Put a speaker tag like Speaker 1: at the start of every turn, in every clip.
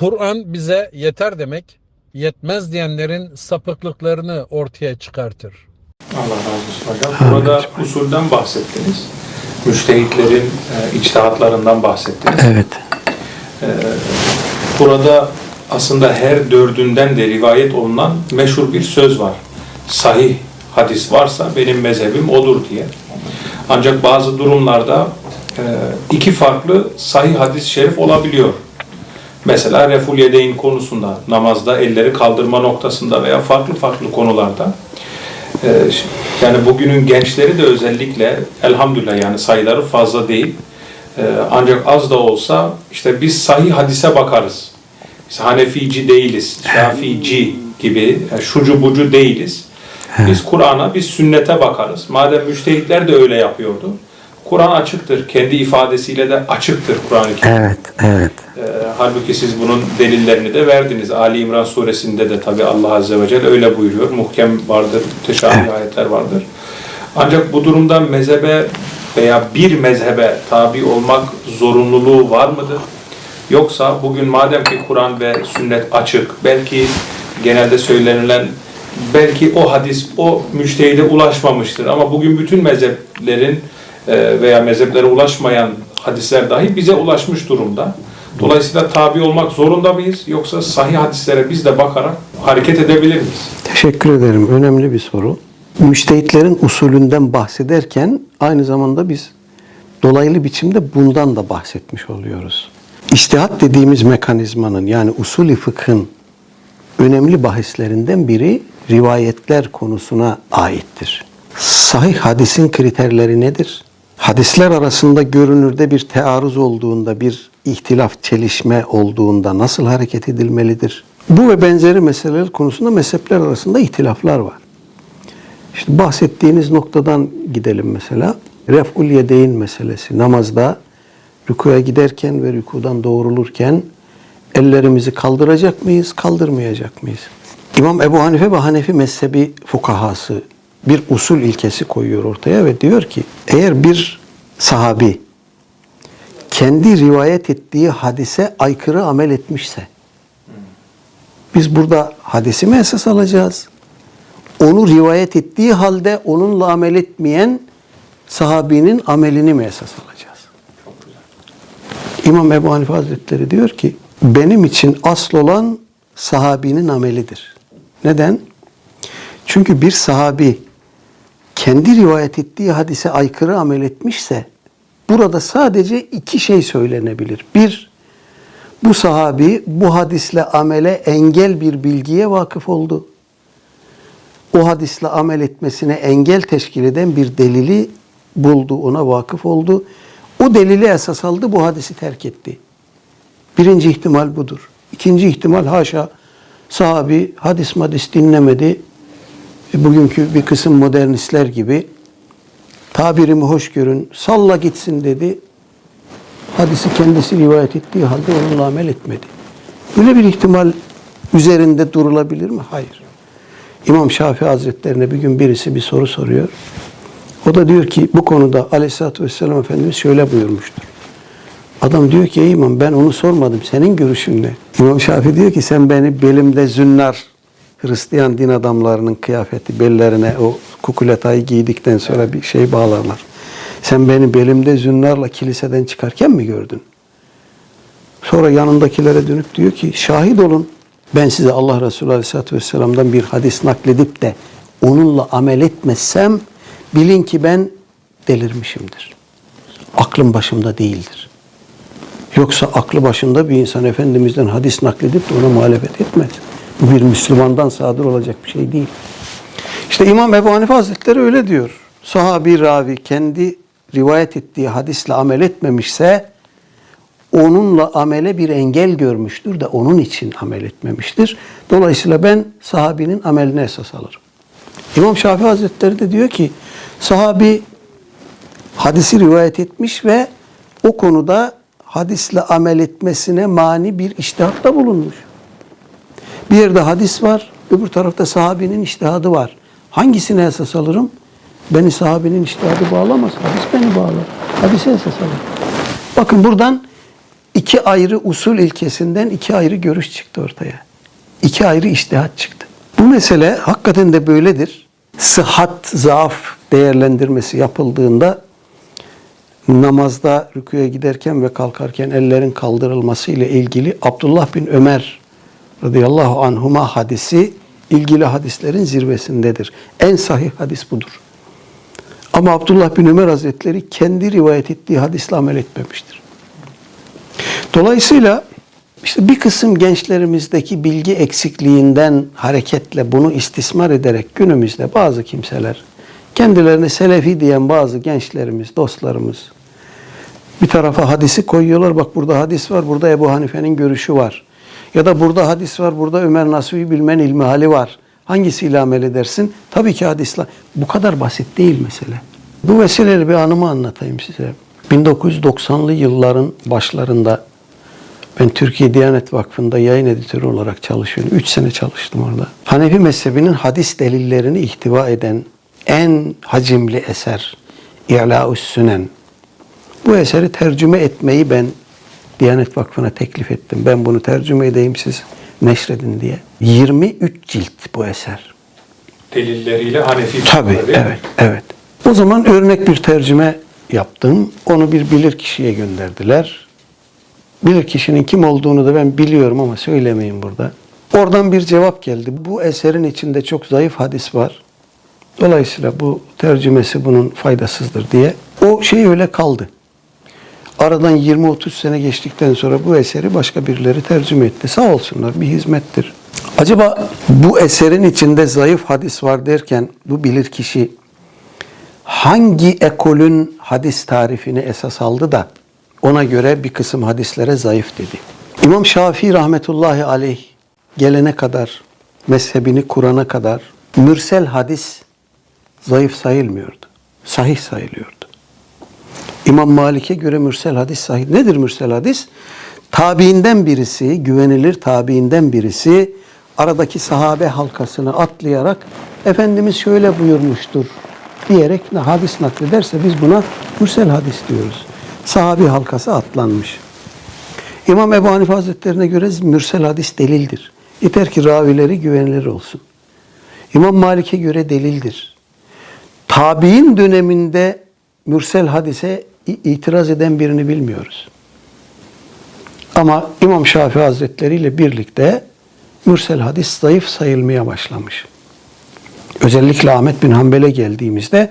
Speaker 1: Kur'an bize yeter demek, yetmez diyenlerin sapıklıklarını ortaya çıkartır.
Speaker 2: Allah razı olsun hocam. Burada usulden bahsettiniz. Müştehitlerin e, içtihatlarından bahsettiniz.
Speaker 3: Evet.
Speaker 2: Burada aslında her dördünden de rivayet olunan meşhur bir söz var. Sahih hadis varsa benim mezhebim odur diye. Ancak bazı durumlarda e, iki farklı sahih hadis-i şerif olabiliyor. Mesela reful yedeyn konusunda, namazda elleri kaldırma noktasında veya farklı farklı konularda. E, Yani bugünün gençleri de özellikle elhamdülillah yani sayıları fazla değil. E, Ancak az da olsa işte biz sahih hadise bakarız. Biz Hanefici değiliz, Şafici gibi yani şucu bucu değiliz. Biz Kur'an'a, biz sünnete bakarız. Madem müştehitler de öyle yapıyordu. Kur'an açıktır. Kendi ifadesiyle de açıktır Kur'an-ı Kerim.
Speaker 3: Evet, evet.
Speaker 2: Ee, halbuki siz bunun delillerini de verdiniz. Ali İmran suresinde de tabi Allah Azze ve Celle öyle buyuruyor. Muhkem vardır, müteşabih ayetler vardır. Ancak bu durumda mezhebe veya bir mezhebe tabi olmak zorunluluğu var mıdır? Yoksa bugün madem ki Kur'an ve sünnet açık, belki genelde söylenilen belki o hadis o müştehide ulaşmamıştır ama bugün bütün mezheplerin e, veya mezheplere ulaşmayan hadisler dahi bize ulaşmış durumda. Dolayısıyla tabi olmak zorunda mıyız? Yoksa sahih hadislere biz de bakarak hareket edebilir miyiz?
Speaker 3: Teşekkür ederim. Önemli bir soru. Müştehitlerin usulünden bahsederken aynı zamanda biz dolaylı biçimde bundan da bahsetmiş oluyoruz. İstihat dediğimiz mekanizmanın yani usulü fıkhın önemli bahislerinden biri rivayetler konusuna aittir. Sahih hadisin kriterleri nedir? Hadisler arasında görünürde bir tearruz olduğunda, bir ihtilaf, çelişme olduğunda nasıl hareket edilmelidir? Bu ve benzeri meseleler konusunda mezhepler arasında ihtilaflar var. İşte bahsettiğiniz noktadan gidelim mesela. Ref'ul yedeyn meselesi. Namazda rükuya giderken ve rükudan doğrulurken ellerimizi kaldıracak mıyız, kaldırmayacak mıyız? İmam Ebu Hanife ve Hanefi mezhebi fukahası bir usul ilkesi koyuyor ortaya ve diyor ki eğer bir sahabi kendi rivayet ettiği hadise aykırı amel etmişse biz burada hadisi mi esas alacağız? Onu rivayet ettiği halde onunla amel etmeyen sahabinin amelini mi esas alacağız? İmam Ebu Hanife Hazretleri diyor ki benim için asıl olan sahabinin amelidir. Neden? Çünkü bir sahabi kendi rivayet ettiği hadise aykırı amel etmişse burada sadece iki şey söylenebilir. Bir, bu sahabi bu hadisle amele engel bir bilgiye vakıf oldu. O hadisle amel etmesine engel teşkil eden bir delili buldu, ona vakıf oldu. O delili esas aldı, bu hadisi terk etti. Birinci ihtimal budur. İkinci ihtimal haşa sahabi hadis madis dinlemedi. E, Bugünkü bir kısım modernistler gibi tabirimi hoş görün, salla gitsin dedi. Hadisi kendisi rivayet ettiği halde onunla amel etmedi. Böyle bir ihtimal üzerinde durulabilir mi? Hayır. İmam Şafii Hazretlerine bir gün birisi bir soru soruyor. O da diyor ki bu konuda Aleyhisselatü Vesselam Efendimiz şöyle buyurmuştur. Adam diyor ki ey imam ben onu sormadım. Senin görüşün ne? İmam Şafii diyor ki sen beni belimde zünnar Hristiyan din adamlarının kıyafeti bellerine o kukuletayı giydikten sonra bir şey bağlarlar. Sen beni belimde zünnarla kiliseden çıkarken mi gördün? Sonra yanındakilere dönüp diyor ki şahit olun ben size Allah Resulü Aleyhisselatü Vesselam'dan bir hadis nakledip de onunla amel etmezsem bilin ki ben delirmişimdir. Aklım başımda değildir. Yoksa aklı başında bir insan Efendimiz'den hadis nakledip de ona muhalefet etmez. Bu bir Müslümandan sadır olacak bir şey değil. İşte İmam Ebu Hanife Hazretleri öyle diyor. Sahabi ravi kendi rivayet ettiği hadisle amel etmemişse onunla amele bir engel görmüştür de onun için amel etmemiştir. Dolayısıyla ben sahabinin ameline esas alırım. İmam Şafii Hazretleri de diyor ki sahabi hadisi rivayet etmiş ve o konuda hadisle amel etmesine mani bir iştihatta bulunmuş. Bir yerde hadis var, öbür tarafta sahabinin iştihadı var. Hangisine esas alırım? Beni sahabinin iştihadı bağlamaz. Hadis beni bağlar. Hadise esas alırım. Bakın buradan iki ayrı usul ilkesinden iki ayrı görüş çıktı ortaya. İki ayrı iştihat çıktı. Bu mesele hakikaten de böyledir. Sıhhat, zaaf değerlendirmesi yapıldığında namazda rüküye giderken ve kalkarken ellerin kaldırılması ile ilgili Abdullah bin Ömer radıyallahu anhuma hadisi ilgili hadislerin zirvesindedir. En sahih hadis budur. Ama Abdullah bin Ömer Hazretleri kendi rivayet ettiği hadisle amel etmemiştir. Dolayısıyla işte bir kısım gençlerimizdeki bilgi eksikliğinden hareketle bunu istismar ederek günümüzde bazı kimseler kendilerine selefi diyen bazı gençlerimiz, dostlarımız bir tarafa hadisi koyuyorlar. Bak burada hadis var, burada Ebu Hanife'nin görüşü var. Ya da burada hadis var, burada Ömer Nasuhi bilmen ilmihali var. Hangisiyle amel edersin? Tabii ki hadisle. Bu kadar basit değil mesele. Bu vesileyle bir anımı anlatayım size. 1990'lı yılların başlarında ben Türkiye Diyanet Vakfı'nda yayın editörü olarak çalışıyorum. Üç sene çalıştım orada. Hanefi mezhebinin hadis delillerini ihtiva eden en hacimli eser İ'la-ü Sünen. Bu eseri tercüme etmeyi ben Diyanet Vakfı'na teklif ettim. Ben bunu tercüme edeyim siz neşredin diye. 23 cilt bu eser.
Speaker 2: Delilleriyle Hanefi
Speaker 3: Tabii, evet, evet. O zaman örnek bir tercüme yaptım. Onu bir bilir kişiye gönderdiler. Bilir kişinin kim olduğunu da ben biliyorum ama söylemeyeyim burada. Oradan bir cevap geldi. Bu eserin içinde çok zayıf hadis var. Dolayısıyla bu tercümesi bunun faydasızdır diye. O şey öyle kaldı. Aradan 20-30 sene geçtikten sonra bu eseri başka birileri tercüme etti. Sağ olsunlar bir hizmettir. Acaba bu eserin içinde zayıf hadis var derken bu bilir kişi hangi ekolün hadis tarifini esas aldı da ona göre bir kısım hadislere zayıf dedi. İmam Şafii rahmetullahi aleyh gelene kadar, mezhebini kurana kadar mürsel hadis zayıf sayılmıyordu. Sahih sayılıyordu. İmam Malik'e göre mürsel hadis sahih. Nedir mürsel hadis? Tabiinden birisi, güvenilir tabiinden birisi aradaki sahabe halkasını atlayarak Efendimiz şöyle buyurmuştur diyerek hadis naklederse biz buna mürsel hadis diyoruz. Sahabi halkası atlanmış. İmam Ebu Hanife Hazretlerine göre mürsel hadis delildir. Yeter ki ravileri güvenilir olsun. İmam Malik'e göre delildir. Tabi'in döneminde mürsel hadise itiraz eden birini bilmiyoruz. Ama İmam Şafii Hazretleri ile birlikte mürsel hadis zayıf sayılmaya başlamış. Özellikle Ahmet bin Hanbel'e geldiğimizde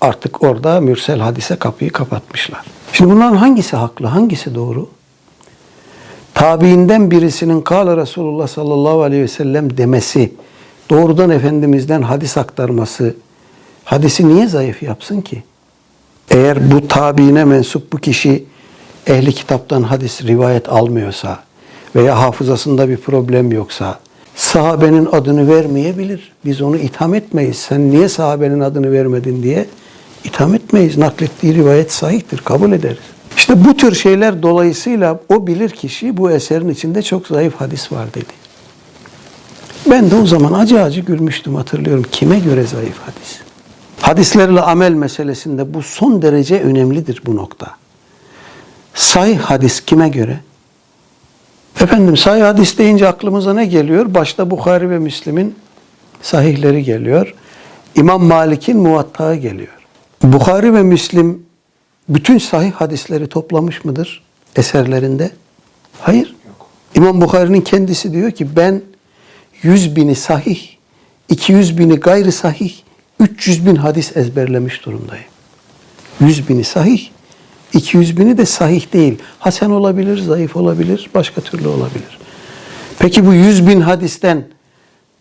Speaker 3: artık orada mürsel hadise kapıyı kapatmışlar. Şimdi bunların hangisi haklı, hangisi doğru? Tabiinden birisinin Kâle Resulullah sallallahu aleyhi ve sellem demesi, doğrudan Efendimiz'den hadis aktarması, hadisi niye zayıf yapsın ki? Eğer bu tabiine mensup bu kişi ehli kitaptan hadis rivayet almıyorsa veya hafızasında bir problem yoksa sahabenin adını vermeyebilir. Biz onu itham etmeyiz. Sen niye sahabenin adını vermedin diye itham etmeyiz. Naklettiği rivayet sahihtir. Kabul ederiz. İşte bu tür şeyler dolayısıyla o bilir kişi bu eserin içinde çok zayıf hadis var dedi. Ben de o zaman acı acı gülmüştüm hatırlıyorum. Kime göre zayıf hadis? Hadislerle amel meselesinde bu son derece önemlidir bu nokta. Sahih hadis kime göre? Efendim sahih hadis deyince aklımıza ne geliyor? Başta Bukhari ve Müslim'in sahihleri geliyor. İmam Malik'in muvattağı geliyor. Bukhari ve Müslim bütün sahih hadisleri toplamış mıdır eserlerinde? Hayır. İmam Bukhari'nin kendisi diyor ki ben 100 bini sahih, 200 bini gayri sahih, 300 bin hadis ezberlemiş durumdayım. 100 bini sahih, 200 bini de sahih değil. Hasen olabilir, zayıf olabilir, başka türlü olabilir. Peki bu 100 bin hadisten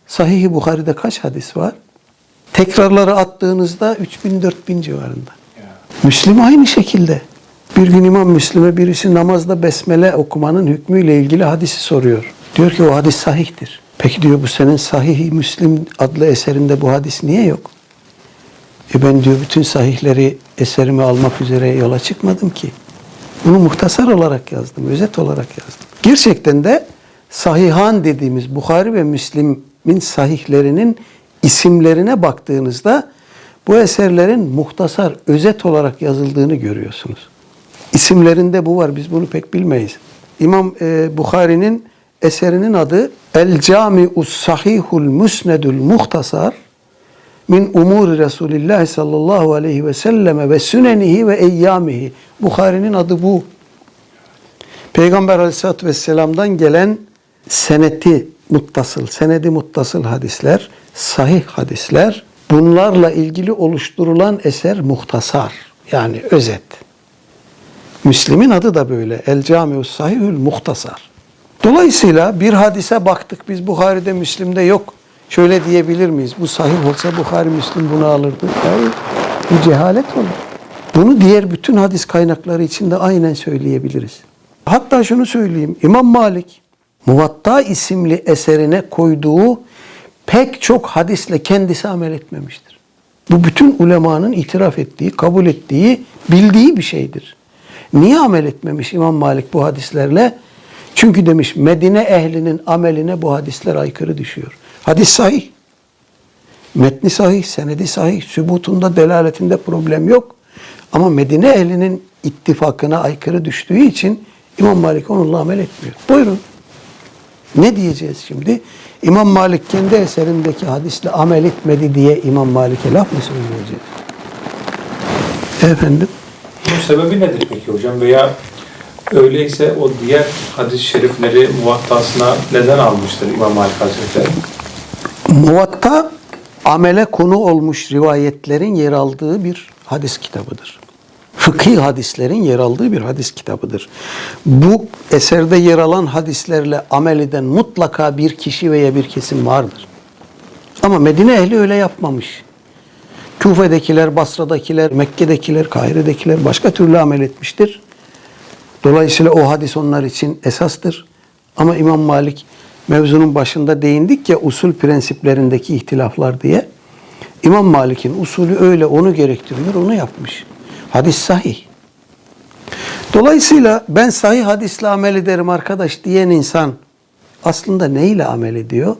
Speaker 3: Sahih-i Bukhari'de kaç hadis var? Tekrarları attığınızda 3000-4000 civarında. Müslim aynı şekilde. Bir gün İmam Müslim'e birisi namazda besmele okumanın hükmüyle ilgili hadisi soruyor. Diyor ki o hadis sahihtir. Peki diyor bu senin Sahih-i Müslim adlı eserinde bu hadis niye yok? E ben diyor bütün sahihleri eserime almak üzere yola çıkmadım ki. Bunu muhtasar olarak yazdım, özet olarak yazdım. Gerçekten de sahihan dediğimiz Bukhari ve Müslim'in sahihlerinin isimlerine baktığınızda bu eserlerin muhtasar, özet olarak yazıldığını görüyorsunuz. isimlerinde bu var. Biz bunu pek bilmeyiz. İmam e, Bukhari'nin eserinin adı El Cami'us Sahihul Musnedul Muhtasar min umuri Resulillah sallallahu aleyhi ve selleme ve sünenihi ve eyyamihi. Bukhari'nin adı bu. Peygamber aleyhissalatü vesselam'dan gelen seneti muttasıl, senedi muttasıl hadisler, sahih hadisler, bunlarla ilgili oluşturulan eser muhtasar. Yani özet. Müslim'in adı da böyle. El Camius Sahihül Muhtasar. Dolayısıyla bir hadise baktık biz Bukhari'de Müslim'de yok. Şöyle diyebilir miyiz? Bu sahih olsa Bukhari Müslim bunu alırdı. Hayır. Bu cehalet olur. Bunu diğer bütün hadis kaynakları için de aynen söyleyebiliriz. Hatta şunu söyleyeyim. İmam Malik Muvatta isimli eserine koyduğu pek çok hadisle kendisi amel etmemiştir. Bu bütün ulemanın itiraf ettiği, kabul ettiği, bildiği bir şeydir. Niye amel etmemiş İmam Malik bu hadislerle? Çünkü demiş Medine ehlinin ameline bu hadisler aykırı düşüyor. Hadis sahih. Metni sahih, senedi sahih, sübutunda, delaletinde problem yok. Ama Medine ehlinin ittifakına aykırı düştüğü için İmam Malik onunla amel etmiyor. Buyurun. Ne diyeceğiz şimdi? İmam Malik kendi eserindeki hadisle amel etmedi diye İmam Malik'e laf mı söyleyeceğiz? Efendim?
Speaker 2: Bunun sebebi nedir peki hocam? Veya öyleyse o diğer hadis-i şerifleri muvattasına neden almıştır İmam Malik Hazretleri?
Speaker 3: Muvatta amele konu olmuş rivayetlerin yer aldığı bir hadis kitabıdır. Fıkhi hadislerin yer aldığı bir hadis kitabıdır. Bu eserde yer alan hadislerle amel eden mutlaka bir kişi veya bir kesim vardır. Ama Medine ehli öyle yapmamış. Küfe'dekiler, Basra'dakiler, Mekke'dekiler, Kahire'dekiler başka türlü amel etmiştir. Dolayısıyla o hadis onlar için esastır. Ama İmam Malik mevzunun başında değindik ya usul prensiplerindeki ihtilaflar diye. İmam Malik'in usulü öyle onu gerektiriyor, onu yapmış. Hadis sahih. Dolayısıyla ben sahih hadisle amel ederim arkadaş diyen insan aslında neyle amel ediyor?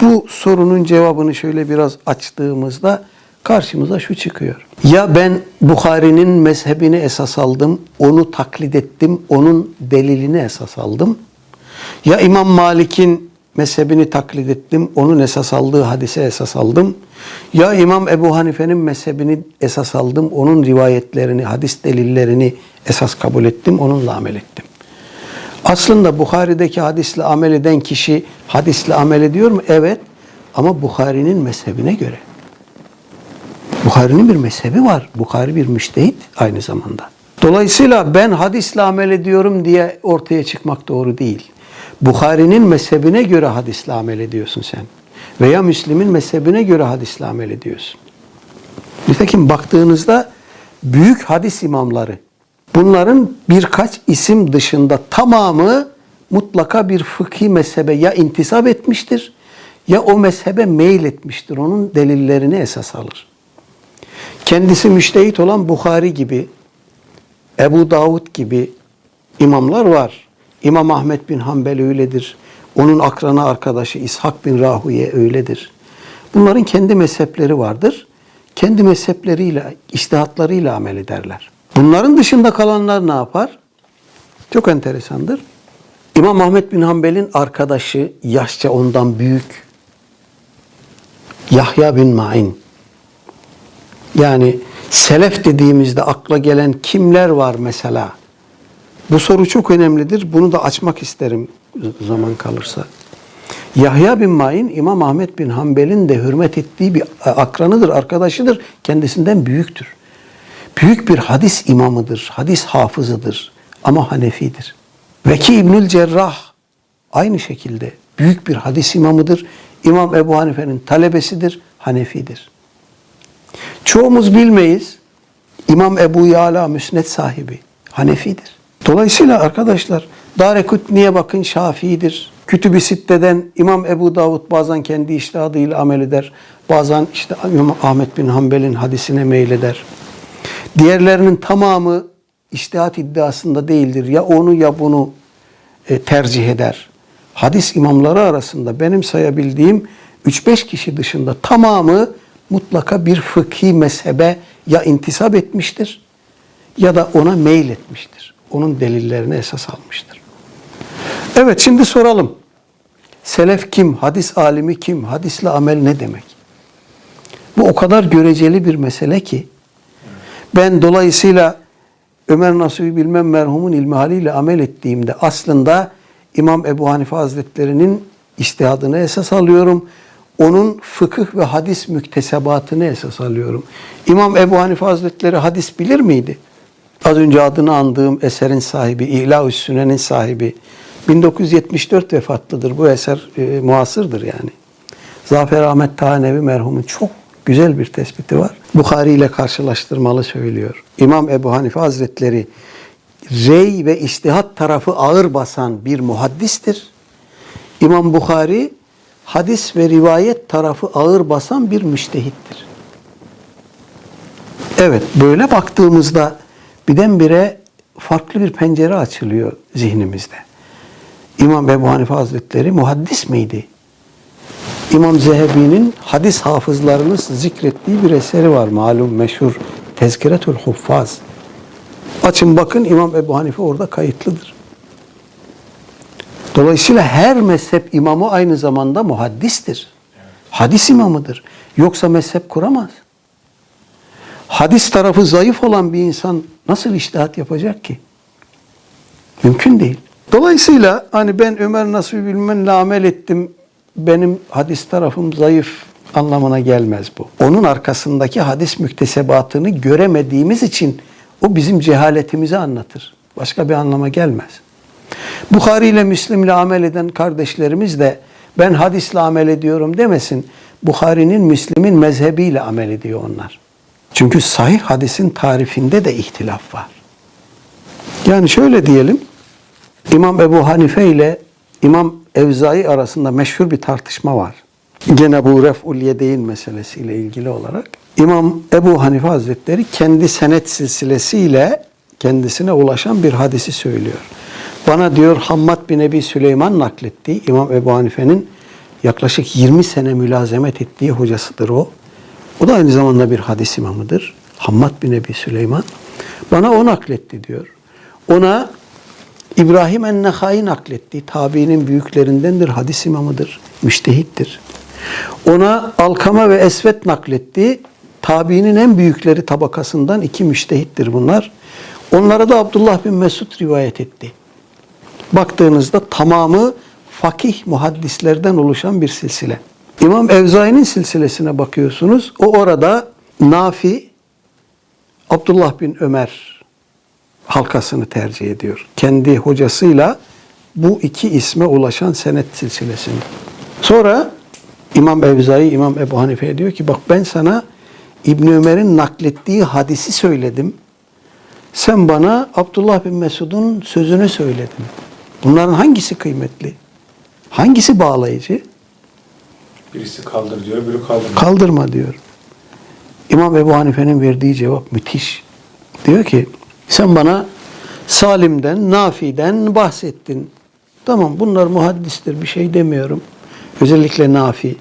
Speaker 3: Bu sorunun cevabını şöyle biraz açtığımızda karşımıza şu çıkıyor. Ya ben Bukhari'nin mezhebini esas aldım, onu taklit ettim, onun delilini esas aldım. Ya İmam Malik'in mezhebini taklit ettim, onun esas aldığı hadise esas aldım. Ya İmam Ebu Hanife'nin mezhebini esas aldım, onun rivayetlerini, hadis delillerini esas kabul ettim, onunla amel ettim. Aslında Bukhari'deki hadisle amel eden kişi hadisle amel ediyor mu? Evet. Ama Bukhari'nin mezhebine göre. Bukhari'nin bir mezhebi var. Bukhari bir müştehit aynı zamanda. Dolayısıyla ben hadisle amel ediyorum diye ortaya çıkmak doğru değil. Bukhari'nin mezhebine göre hadisle amel ediyorsun sen. Veya Müslim'in mezhebine göre hadisle amel ediyorsun. Nitekim baktığınızda büyük hadis imamları bunların birkaç isim dışında tamamı mutlaka bir fıkhi mezhebe ya intisap etmiştir ya o mezhebe meyil etmiştir. Onun delillerini esas alır. Kendisi müştehit olan Bukhari gibi, Ebu Davud gibi imamlar var. İmam Ahmet bin Hanbel öyledir. Onun akrana arkadaşı İshak bin Rahuye öyledir. Bunların kendi mezhepleri vardır. Kendi mezhepleriyle, iştihatlarıyla amel ederler. Bunların dışında kalanlar ne yapar? Çok enteresandır. İmam Ahmet bin Hanbel'in arkadaşı, yaşça ondan büyük Yahya bin Ma'in. Yani selef dediğimizde akla gelen kimler var mesela? Bu soru çok önemlidir. Bunu da açmak isterim zaman kalırsa. Yahya bin Ma'in İmam Ahmet bin Hanbel'in de hürmet ettiği bir akranıdır, arkadaşıdır. Kendisinden büyüktür. Büyük bir hadis imamıdır, hadis hafızıdır ama Hanefidir. Veki İbnül Cerrah aynı şekilde büyük bir hadis imamıdır. İmam Ebu Hanife'nin talebesidir, Hanefidir. Çoğumuz bilmeyiz. İmam Ebu Yala müsned sahibi, Hanefidir. Dolayısıyla arkadaşlar Darekutni'ye bakın Şafii'dir. Kütüb-i Sitte'den İmam Ebu Davud bazen kendi iştihadıyla amel eder. Bazen işte İmam Ahmet bin Hanbel'in hadisine meyleder. Diğerlerinin tamamı iştihat iddiasında değildir. Ya onu ya bunu e, tercih eder. Hadis imamları arasında benim sayabildiğim 3-5 kişi dışında tamamı mutlaka bir fıkhi mezhebe ya intisap etmiştir ya da ona meyil etmiştir. Onun delillerini esas almıştır. Evet şimdi soralım. Selef kim? Hadis alimi kim? Hadisle amel ne demek? Bu o kadar göreceli bir mesele ki ben dolayısıyla Ömer Nasuhi Bilmem merhumun ilmihaliyle amel ettiğimde aslında İmam Ebu Hanife Hazretleri'nin istihadını esas alıyorum. Onun fıkıh ve hadis müktesebatını esas alıyorum. İmam Ebu Hanife Hazretleri hadis bilir miydi? Az önce adını andığım eserin sahibi, İhla-ü Sünen'in sahibi. 1974 vefatlıdır. Bu eser e, muasırdır yani. Zafer Ahmet Tanevi merhumun çok güzel bir tespiti var. Bukhari ile karşılaştırmalı söylüyor. İmam Ebu Hanife Hazretleri rey ve iştihat tarafı ağır basan bir muhaddistir. İmam Bukhari hadis ve rivayet tarafı ağır basan bir müştehittir. Evet, böyle baktığımızda birdenbire farklı bir pencere açılıyor zihnimizde. İmam Ebu Hanife Hazretleri muhaddis miydi? İmam Zehebi'nin hadis hafızlarını zikrettiği bir eseri var malum meşhur Tezkiretül Huffaz. Açın bakın İmam Ebu Hanife orada kayıtlıdır. Dolayısıyla her mezhep imamı aynı zamanda muhaddistir. Hadis imamıdır. Yoksa mezhep kuramaz. Hadis tarafı zayıf olan bir insan nasıl iştihat yapacak ki? Mümkün değil. Dolayısıyla hani ben Ömer Nasuhi Bilmen'le amel ettim, benim hadis tarafım zayıf anlamına gelmez bu. Onun arkasındaki hadis müktesebatını göremediğimiz için o bizim cehaletimizi anlatır. Başka bir anlama gelmez. Bukhari ile Müslim ile amel eden kardeşlerimiz de ben hadisle amel ediyorum demesin. Bukhari'nin, Müslim'in mezhebiyle amel ediyor onlar. Çünkü sahih hadisin tarifinde de ihtilaf var. Yani şöyle diyelim. İmam Ebu Hanife ile İmam Evzai arasında meşhur bir tartışma var. Gene bu ref'ul yedeyn meselesiyle ilgili olarak. İmam Ebu Hanife Hazretleri kendi senet silsilesiyle kendisine ulaşan bir hadisi söylüyor. Bana diyor Hammad bin Ebi Süleyman nakletti. İmam Ebu Hanife'nin yaklaşık 20 sene mülazemet ettiği hocasıdır o. O da aynı zamanda bir hadis imamıdır. Hammad bin Ebi Süleyman. Bana o nakletti diyor. Ona İbrahim en-Nehai nakletti. Tabiinin büyüklerindendir, hadis imamıdır, müştehittir. Ona Alkama ve Esvet nakletti. Tabiinin en büyükleri tabakasından iki müştehittir bunlar. Onlara da Abdullah bin Mesud rivayet etti. Baktığınızda tamamı fakih muhaddislerden oluşan bir silsile. İmam Evzai'nin silsilesine bakıyorsunuz. O orada Nafi, Abdullah bin Ömer halkasını tercih ediyor. Kendi hocasıyla bu iki isme ulaşan senet silsilesini. Sonra İmam Evzai, İmam Ebu Hanife diyor ki bak ben sana İbn Ömer'in naklettiği hadisi söyledim. Sen bana Abdullah bin Mesud'un sözünü söyledin. Bunların hangisi kıymetli? Hangisi bağlayıcı?
Speaker 2: Birisi kaldır diyor, öbürü kaldırmıyor.
Speaker 3: Kaldırma diyor. İmam Ebu Hanife'nin verdiği cevap müthiş. Diyor ki sen bana Salim'den, Nafi'den bahsettin. Tamam bunlar muhaddistir bir şey demiyorum. Özellikle Nafi.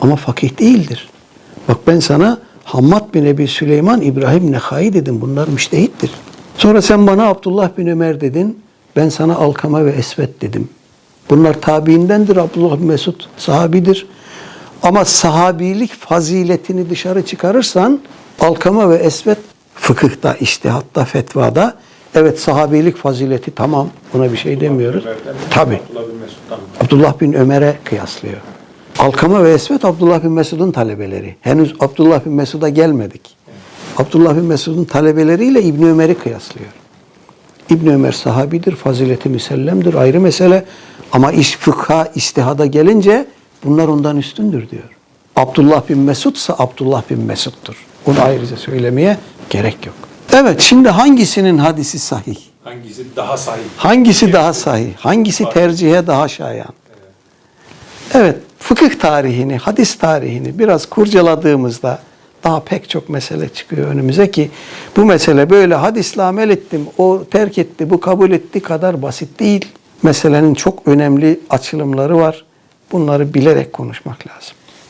Speaker 3: Ama fakih değildir. Bak ben sana Hammad bin Ebi Süleyman, İbrahim Nehai dedim. Bunlar müştehittir. Sonra sen bana Abdullah bin Ömer dedin. Ben sana Alkama ve Esvet dedim. Bunlar tabiindendir. Abdullah bin Mesud sahabidir. Ama sahabilik faziletini dışarı çıkarırsan Alkama ve Esvet fıkıhta, iştihatta, fetvada evet sahabilik fazileti tamam. Buna bir şey demiyoruz. Tabi.
Speaker 2: Abdullah bin Mesud'dan.
Speaker 3: Abdullah bin Ömer'e kıyaslıyor. Alkama ve Esvet Abdullah bin Mesud'un talebeleri. Henüz Abdullah bin Mesud'a gelmedik. Abdullah bin Mesud'un talebeleriyle İbn Ömer'i kıyaslıyor. İbn Ömer sahabidir, fazileti müsellemdir, ayrı mesele. Ama iş fıkha, istihada gelince bunlar ondan üstündür diyor. Abdullah bin Mesud ise Abdullah bin Mesud'dur. Onu ayrıca söylemeye gerek yok. Evet, şimdi hangisinin hadisi sahih?
Speaker 2: Hangisi daha sahih?
Speaker 3: Hangisi daha sahih? Hangisi tercihe daha şayan? Evet, fıkıh tarihini, hadis tarihini biraz kurcaladığımızda daha pek çok mesele çıkıyor önümüze ki bu mesele böyle hadisle amel ettim, o terk etti, bu kabul etti kadar basit değil. Meselenin çok önemli açılımları var. Bunları bilerek konuşmak lazım.